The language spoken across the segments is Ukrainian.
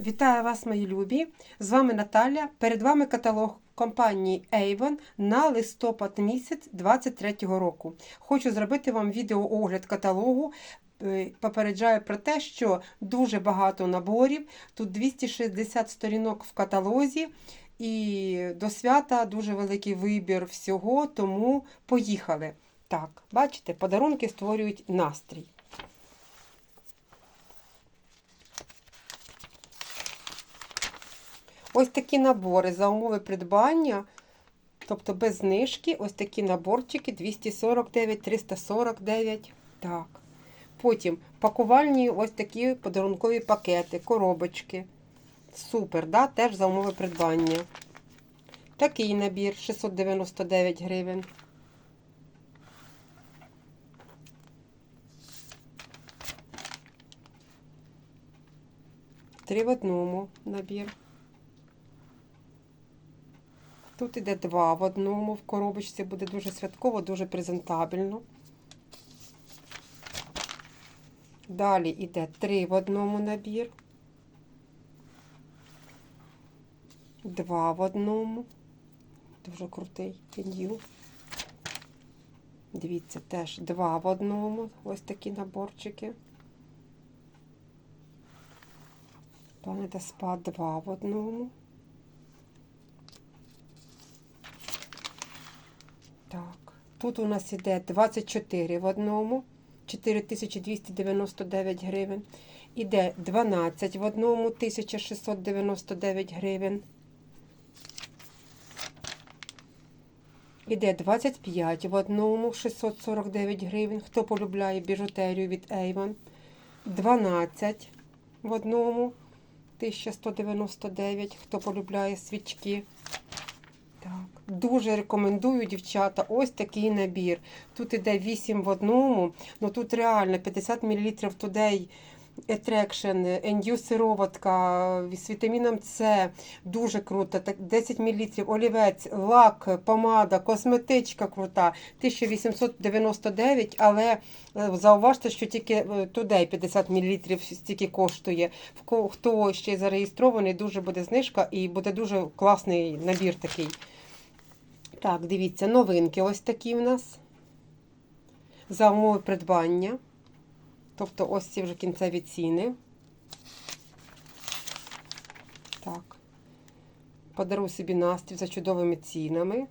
Вітаю вас, мої любі! З вами Наталя. Перед вами каталог компанії Avon на листопад місяць 2023 року. Хочу зробити вам відеоогляд каталогу. Е, Попереджаю про те, що дуже багато наборів. Тут 260 сторінок в каталозі, і до свята дуже великий вибір всього, тому поїхали. Так, бачите, подарунки створюють настрій. Ось такі набори за умови придбання, тобто без знижки, ось такі наборчики 249, 349. Так. Потім пакувальні ось такі подарункові пакети, коробочки. Супер, да? теж за умови придбання. Такий набір 699 гривень. Три в одному набір. Тут іде два в одному в коробочці, буде дуже святково, дуже презентабельно. Далі йде три в одному набір. Два в одному. Дуже крутий пенью. Дивіться, теж два в одному. Ось такі наборчики. Планета Спа два в одному. Так, тут у нас іде 24 в одному, 4299 гривень. Іде 12 в одному, 1699 гривень. Іде 25 в одному, 649 гривень. Хто полюбляє біжутерію від Avon. 12 в одному, 1199. Хто полюбляє свічки. Так, дуже рекомендую, дівчата, ось такий набір. Тут іде 8 в одному, ну тут реально 50 мл Today Attraction, ендю сироватка з вітаміном С, дуже круто. Так, 10 мл олівець, лак, помада, косметичка крута, 1899, але е, зауважте, що тільки е, Today 50 мл стільки коштує. Хто ще зареєстрований, дуже буде знижка і буде дуже класний набір такий. Так, дивіться, новинки ось такі в нас. За умови придбання. Тобто ось ці вже кінцеві ціни. Так. Подаруй собі настрій за чудовими цінами.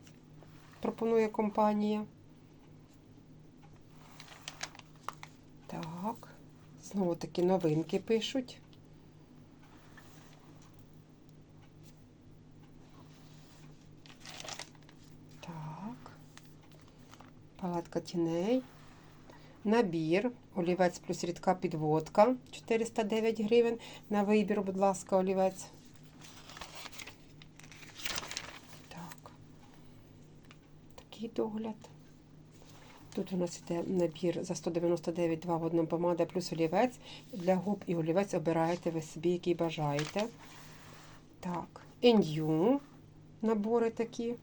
Пропонує компанія. Так. Знову такі новинки пишуть. Так. Палатка тіней. Набір. Олівець плюс рідка підводка. 409 гривень. На вибір, будь ласка, олівець. Так. Такий догляд. Тут у нас йде набір за 199 2 в одному помада плюс олівець. Для губ і олівець обираєте ви собі, який бажаєте. Так, NU набори такі.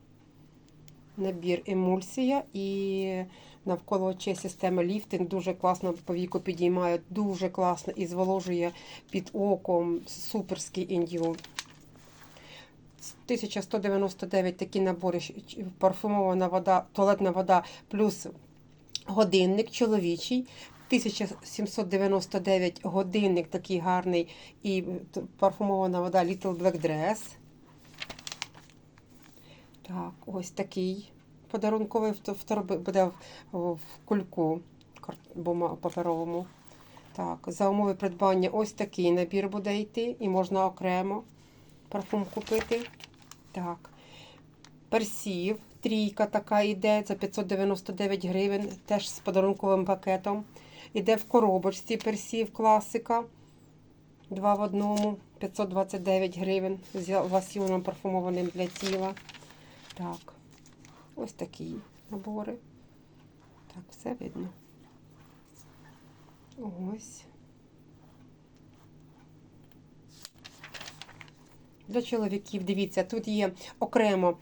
Набір емульсія і навколо очей система ліфтинг. Дуже класно по віку підіймає, дуже класно і зволожує під оком. Суперський індіо. 1199 такі набори, парфумована вода, туалетна вода плюс годинник чоловічий. 1799 годинник такий гарний і парфумована вода Little Black Dress. Так, ось такий подарунковий буде в, кульку паперовому. Так, за умови придбання ось такий набір буде йти, і можна окремо парфум купити. Так. Персів, трійка така йде за 599 гривень, теж з подарунковим пакетом. Іде в коробочці персів класика. Два в одному, 529 гривень з ласьоном парфумованим для тіла. Так, ось такі набори. Так, все видно. Ось. Для чоловіків, дивіться, тут є окремо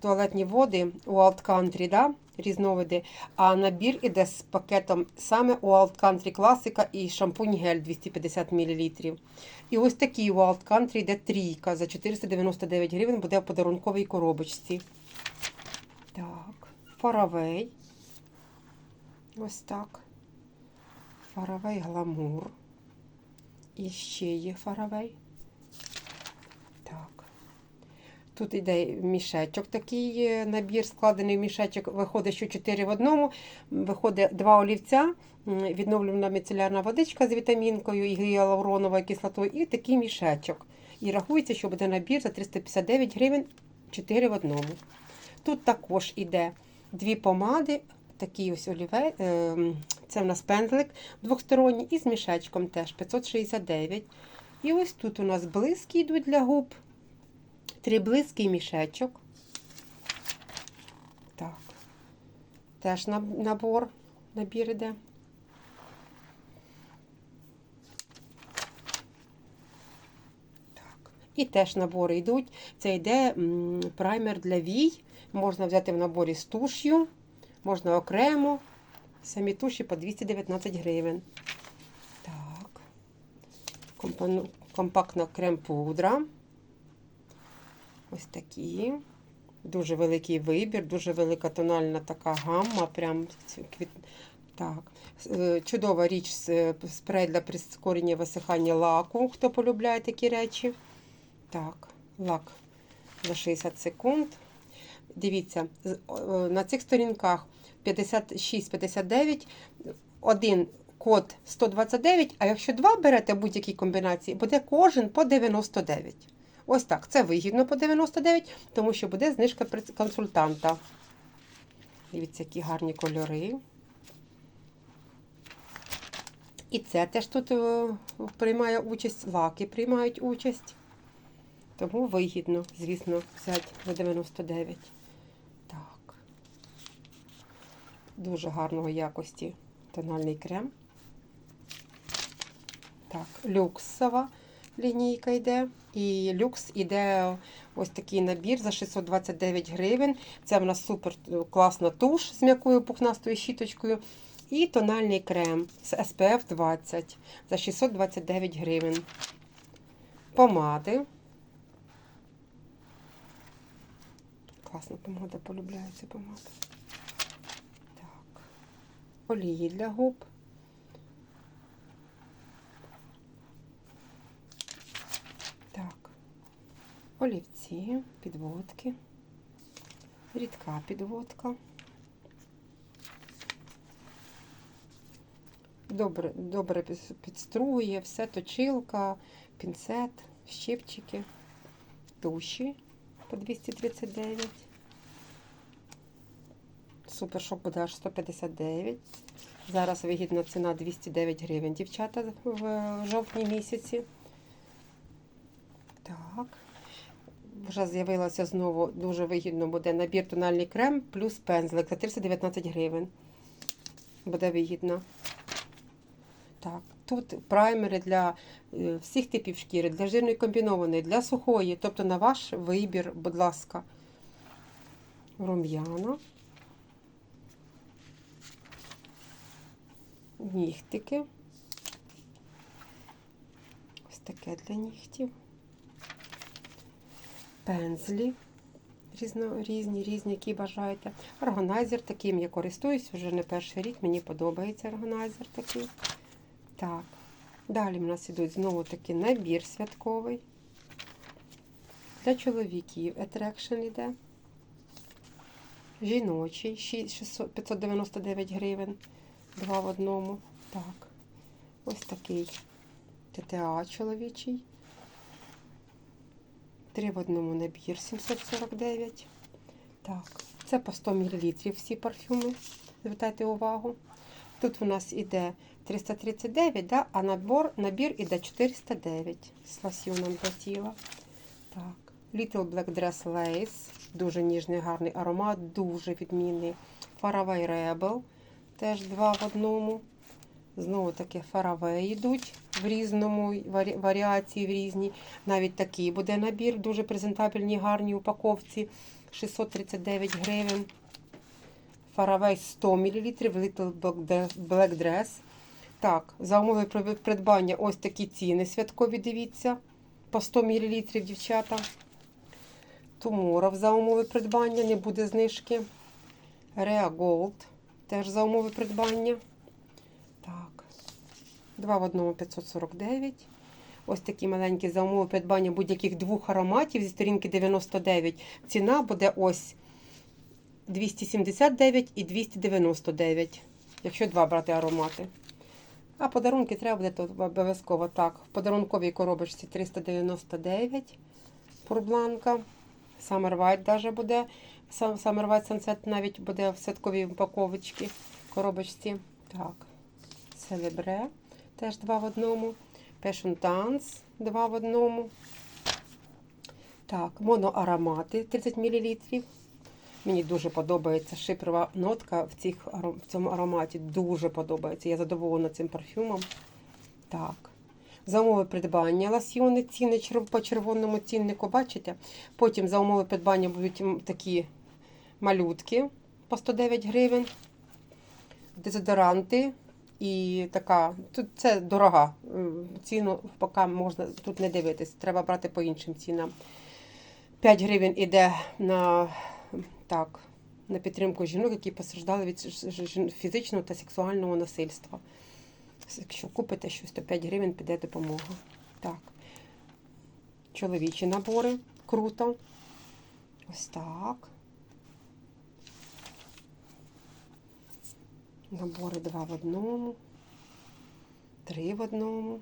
туалетні води Wild Country, да? Різновиди, а набір іде з пакетом саме Wild Country класика і шампунь гель 250 мл. І ось такий Wild Country йде трійка за 499 гривень, буде в подарунковій коробочці. Так, фаравей. Ось так. Фаравей гламур. І ще є фаравей. Так. Тут йде мішечок, такий е, набір складений в мішечок. Виходить, що 4 в одному. Виходить два олівця, м, відновлена міцелярна водичка з вітамінкою і гіалуроновою кислотою, і такий мішечок. І рахується, що буде набір за 359 гривень 4 в одному. Тут також іде дві помади, такий ось олівець, це в нас пензлик двосторонній і з мішечком теж 569. І ось тут у нас блиски йдуть для губ. Три мішечок. Так. Теж набор, набір іде. Так. І теж набори йдуть. Це йде праймер для вій. Можна взяти в наборі з туш'ю, можна окремо. Самі туші по 219 гривень. Так. Компактна крем-пудра. Ось такі. Дуже великий вибір, дуже велика тональна така гамма. Прям квіт... так. Е, Чудова річ е, спрей для прискорення висихання лаку, хто полюбляє такі речі. Так, лак за 60 секунд. Дивіться, е, на цих сторінках 56-59, один код 129, а якщо два берете будь-які комбінації, буде кожен по 99. Ось так, це вигідно по 99, тому що буде знижка консультанта. Дивіться, які гарні кольори. І це теж тут е, приймає участь, лаки приймають участь. Тому вигідно, звісно, взяти за 99. Так. Дуже гарного якості тональний крем. Так, люксова лінійка йде. І люкс іде ось такий набір за 629 гривень. Це в нас супер класна туш з м'якою пухнастою щіточкою. І тональний крем з SPF 20 за 629 гривень. Помади. Класна помада, полюбляю цю помаду. Так. Олії для губ. Так. Олівці, підводки. Рідка підводка. Добре, добре піс- все, точилка, пінцет, щипчики, туші по 239. Супершок буде аж 159. Зараз вигідна ціна 209 гривень, дівчата, в жовтні місяці. Так. Вже з'явилося знову дуже вигідно буде набір тональний крем плюс пензлик за 319 гривень. Буде вигідно. Так, тут праймери для е, всіх типів шкіри, для жирної комбінованої, для сухої, тобто на ваш вибір, будь ласка. Рум'яна. Нігтики. Ось таке для нігтів. Пензлі. Різно, різні, різні, які бажаєте. Органайзер таким я користуюсь вже не перший рік. Мені подобається органайзер такий. Так. Далі в нас ідуть знову таки набір святковий. Для чоловіків Attraction іде. Жіночий 600 599 гривень. Два в одному. Так. Ось такий ТТА чоловічий. Три в одному набір 749. Так, це по 100 мл всі парфюми. Звертайте увагу. Тут у нас іде 339, да? а набор, набір іде 409 з лосьоном для тіла. Так. Little Black Dress Lace. Дуже ніжний, гарний аромат, дуже відмінний. Faraway Rebel. Теж два в одному. Знову таке фараве йдуть в різному варі- варіації, в різній. Навіть такий буде набір, дуже презентабельній, гарній упаковці. 639 гривень. Фаравей 100 мл, Little Black Dress. Так, за умови придбання ось такі ціни святкові, дивіться. По 100 мл, дівчата. Туморов за умови придбання, не буде знижки. Rea Gold теж за умови придбання. Два в одному 549. Ось такі маленькі за умови придбання будь-яких двох ароматів зі сторінки 99. Ціна буде ось 279 і 299, якщо два брати аромати. А подарунки треба буде тут обов'язково так. В подарунковій коробочці 399 пурбланка. Summer White даже буде. Summer White Sunset навіть буде в святковій упаковочці, коробочці. Так. Celebre теж два в одному. Passion Dance два в одному. Так, моноаромати 30 мл. Мені дуже подобається шипрова нотка в, цих, в цьому ароматі. Дуже подобається. Я задоволена цим парфюмом. Так. За умови придбання ласьйони, ціни по червоному ціннику, бачите? Потім за умови придбання будуть такі малютки по 109 гривень, дезодоранти і така. Тут це дорога. Ціну поки можна тут не дивитись, треба брати по іншим цінам. 5 гривень іде на, так, на підтримку жінок, які постраждали від фізичного та сексуального насильства. Якщо купите щось, то 5 гривень піде допомога. Так. Чоловічі набори. Круто. Ось так. Набори два в одному. Три в одному.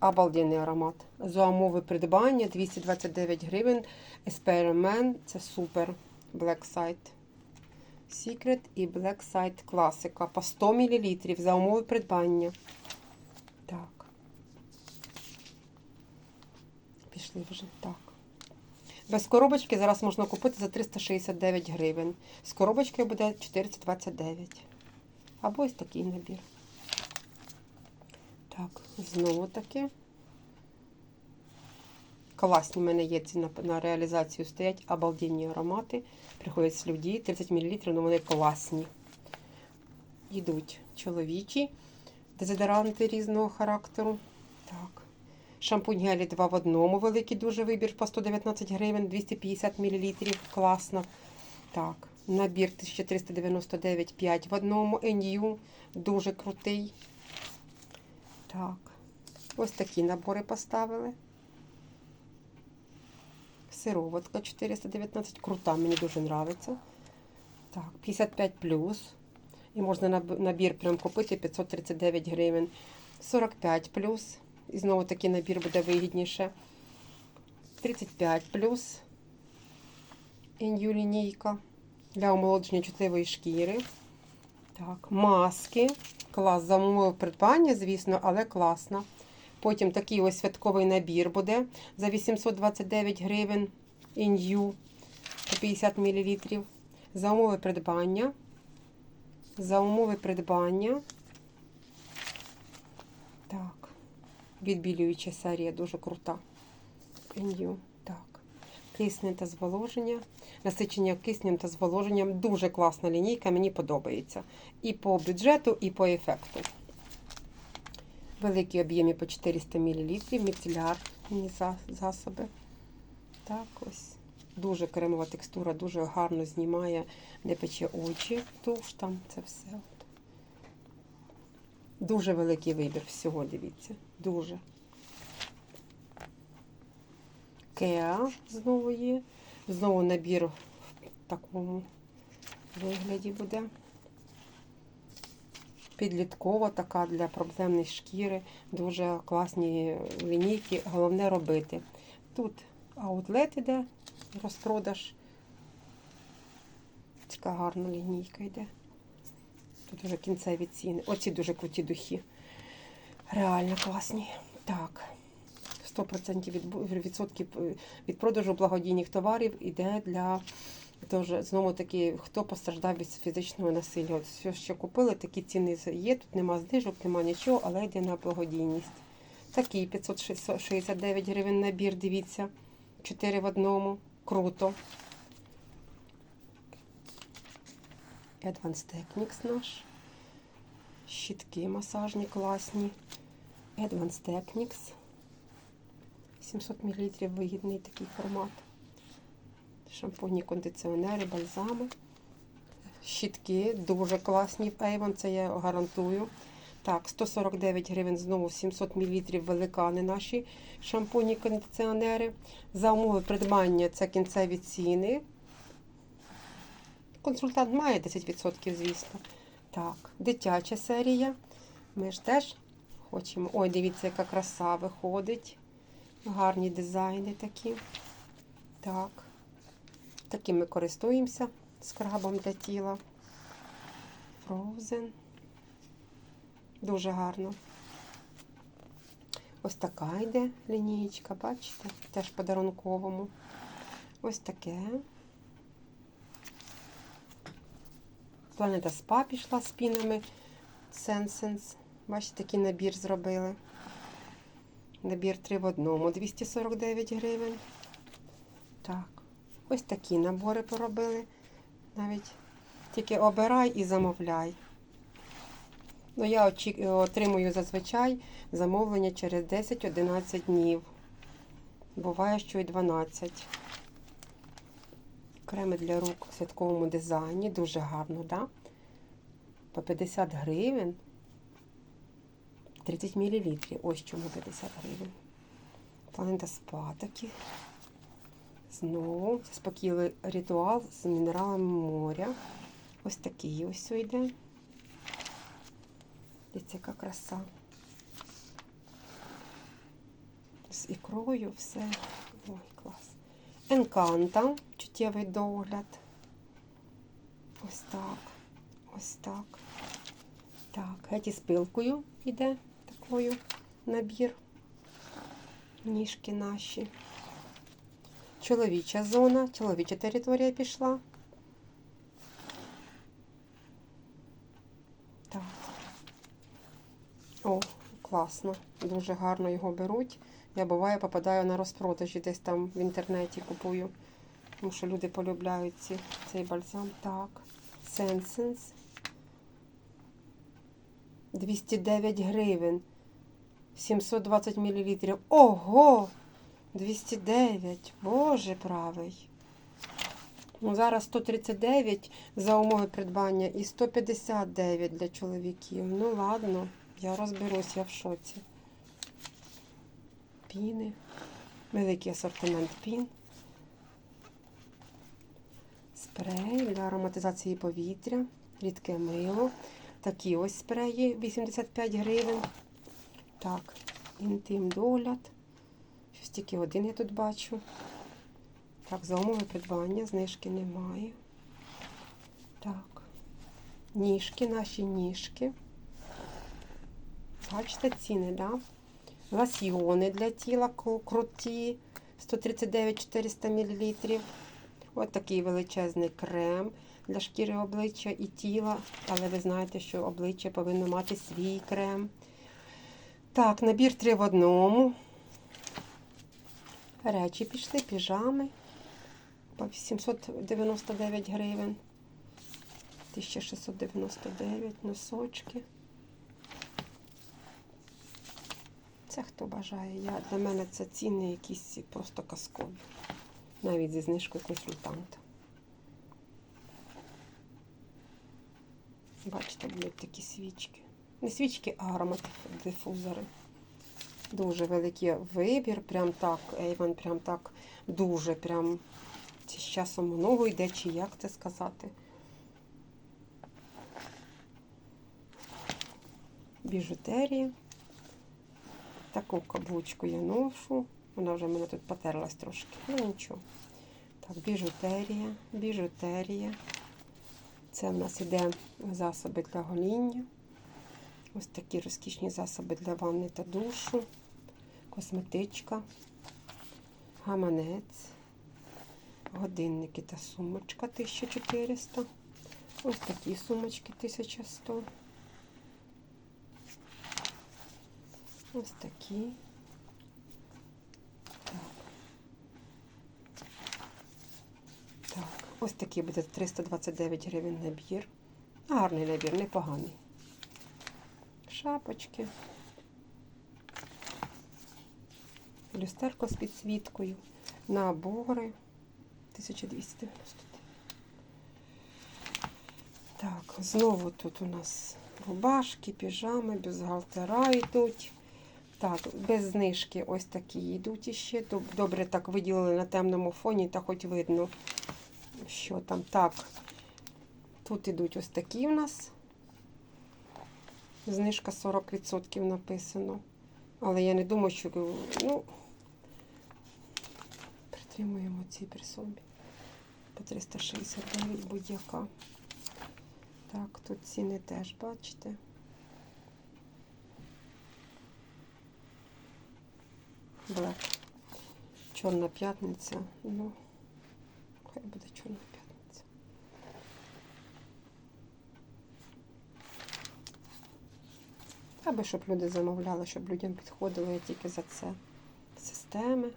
Обалденний аромат. За умови придбання 229 гривень. Experiment. Це супер. Black Side. Secret і Black Side класика по 100 мл за умови придбання. Так. Пішли вже. Так. Без коробочки зараз можна купити за 369 гривень. З коробочкою буде 429. Або ось такий набір. Так, знову таки. Класні в мене є ці на, на реалізацію стоять обалденні аромати. Приходять з людей 30 мл, але вони класні. Йдуть чоловічі дезодоранти різного характеру. Так. Шампунь гелі 2 в одному. Великий дуже вибір по 119 гривень, 250 мл. Класно. Так. Набір 1399 5 в одному. NU. Дуже крутий. Так. Ось такі набори поставили. Сироватка 419. Крута, мені дуже подобається. Так, 55 плюс. І можна набір прям купити 539 гривень. 45 плюс. І знову такий набір буде вигідніше. 35 плюс. Ін'ю лінійка для омолодження чутливої шкіри. Так, маски. Клас за умови придбання, звісно, але класно. Потім такий ось святковий набір буде за 829 гривень ін'ю по 50 мл. За умови придбання. За умови придбання. Так. Відбілююча серія дуже крута. Ін'ю. Так. Кисне та зволоження. Насичення киснем та зволоженням. Дуже класна лінійка, мені подобається. І по бюджету, і по ефекту. Великі об'єми по 400 мл, міцелярні засоби. Так, ось. Дуже кремова текстура, дуже гарно знімає, не пече очі. Туш там, це все. Дуже великий вибір всього, дивіться. Дуже. Кеа знову є. Знову набір в такому вигляді буде. Підліткова така для проблемної шкіри. Дуже класні лінійки. Головне робити. Тут аутлет іде, розпродаж. Така гарна лінійка йде. Тут вже кінцеві ціни. Оці дуже круті духи. Реально класні. Так. 100% від, відсотків від продажу благодійних товарів іде для Тож, знову таки, хто постраждав від фізичного насилля. От все, що купили, такі ціни є. Тут нема знижок, нема нічого, але йде на благодійність. Такий 569 гривень набір, дивіться. 4 в одному. Круто. Advanced Techniques наш. Щітки масажні класні. Advanced Techniques. 700 мл вигідний такий формат. Шампуні, кондиціонери, бальзами. Щітки дуже класні Avon, це я гарантую. Так, 149 гривень знову 700 мл великани наші шампуні, кондиціонери. За умови придбання це кінцеві ціни. Консультант має 10%, звісно. Так, дитяча серія. Ми ж теж хочемо. Ой, дивіться, яка краса виходить. Гарні дизайни такі. Так. Таким ми користуємося скрабом для тіла. Frozen. Дуже гарно. Ось така йде лінієчка, бачите? Теж подарунковому. Ось таке. Планета Спа пішла з пінами Sensens. Бачите, такий набір зробили. Набір 3 в одному, 249 гривень. Так, ось такі набори поробили. Навіть тільки обирай і замовляй. Ну, я отримую зазвичай замовлення через 10-11 днів. Буває, що і 12. Креми для рук в святковому дизайні. Дуже гарно, да? По 50 гривень. 30 мл. Ось чому 50 гривень. Планета спа такі. Знову заспокійливий ритуал з мінералами моря. Ось такий ось йде. Дивіться, яка краса. З ікрою все. Ой, клас. Енканта, чуттєвий догляд. Ось так. Ось так. Так, геті з пилкою йде такою набір. Ніжки наші. Чоловіча зона, чоловіча територія пішла. Так. О, класно. Дуже гарно його беруть. Я буває попадаю на розпродажі, десь там в інтернеті купую. Тому що люди полюбляють ці, цей бальзам. Так. Sensens. 209 гривень. 720 мл. Ого! 209. Боже правий. Ну, зараз 139 за умови придбання і 159 для чоловіків. Ну, ладно, я розберусь, я в шоці. Піни. Великий асортимент пін. Спрей для ароматизації повітря. Рідке мило. Такі ось спреї 85 гривень. Так, інтим догляд. Щось тільки один я тут бачу. Так, за умови придбання, знижки немає. Так. Ніжки, наші ніжки. Бачите ціни, да? Ласьйони для тіла круті. 139-400 мл. Ось такий величезний крем для шкіри обличчя і тіла. Але ви знаєте, що обличчя повинно мати свій крем. Так, набір 3 в одному. Речі пішли, піжами по 799 гривень. 1699 носочки. Це хто бажає. Я, для мене це ціни якісь просто казкові. Навіть зі знижкою консультанта. Бачите, будуть такі свічки. Не свічки, а аромадифузори. Дуже великий вибір, прям так, Ейвен, прям так дуже прям це з часом много йде, чи як це сказати. Біжутерія. Таку каблучку я ношу. Вона вже в мене тут потерлась трошки. Ну нічого. Так, біжутерія, біжутерія. Це в нас іде засоби для гоління. Ось такі розкішні засоби для ванни та душу. Косметичка, гаманець, годинники та сумочка 1400. Ось такі сумочки 1100. Ось такі. Так. Так, ось такий буде 329 гривень набір. Гарний набір, непоганий. Шапочки. Люстерко з підсвіткою. Набори. 1290. Так, знову тут у нас рубашки, піжами, бюстгальтера йдуть. Так, без знижки ось такі йдуть іще. Доб- Добре так виділили на темному фоні, та хоч видно, що там. Так, тут ідуть ось такі у нас. Знижка 40% написано. Але я не думаю, що ну, притримуємо ці при собі. По 369 будь-яка. Так, тут ціни теж бачите. Блек. Чорна п'ятниця. Ну, хай буде чорна п'ятниця. Аби щоб люди замовляли, щоб людям підходило я тільки за це. Системи.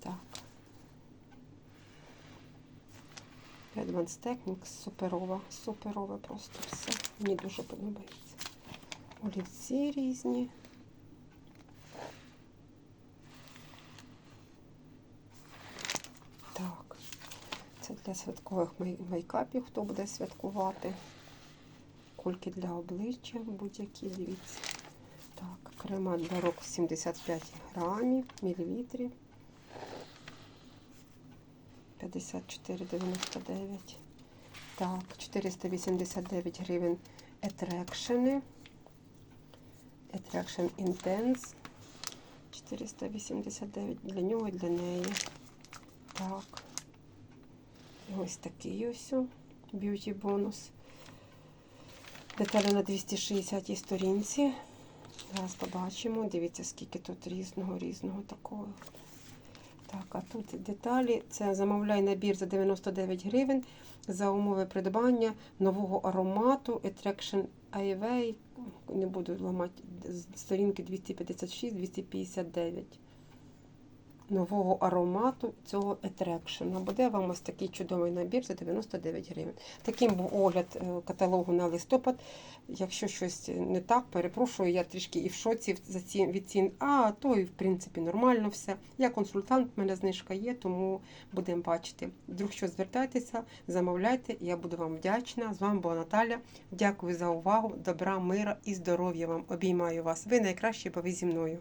Так. Advanced Technics, суперова, суперове просто все. Мені дуже подобається. Олівці різні. Так, це для святкових мей- мейкапів, хто буде святкувати. Кульки для обличчя будь-які, дивіться. Так, крема для рук 75 грамів, мілілітрів. 54,99. Так, 489 гривень Attraction. Attraction Intense. 489 для нього і для неї. Так. І ось такий ось б'юті бонус. Деталі на 260 сторінці. Зараз побачимо. Дивіться, скільки тут різного, різного такого. Так, а тут деталі. Це замовляй набір за 99 гривень за умови придбання нового аромату Attraction Айвей. Не буду ламати сторінки 256-259. Нового аромату цього Attraction. Буде вам ось такий чудовий набір за 99 гривень. Таким був огляд е, каталогу на листопад. Якщо щось не так, перепрошую, я трішки і в шоці за ці, від цін. А то і в принципі нормально все. Я консультант, в мене знижка є, тому будемо бачити. Вдруг що звертайтеся, замовляйте, я буду вам вдячна. З вами була Наталя. Дякую за увагу, добра, мира і здоров'я вам. Обіймаю вас. Ви найкращі, бо ви зі мною.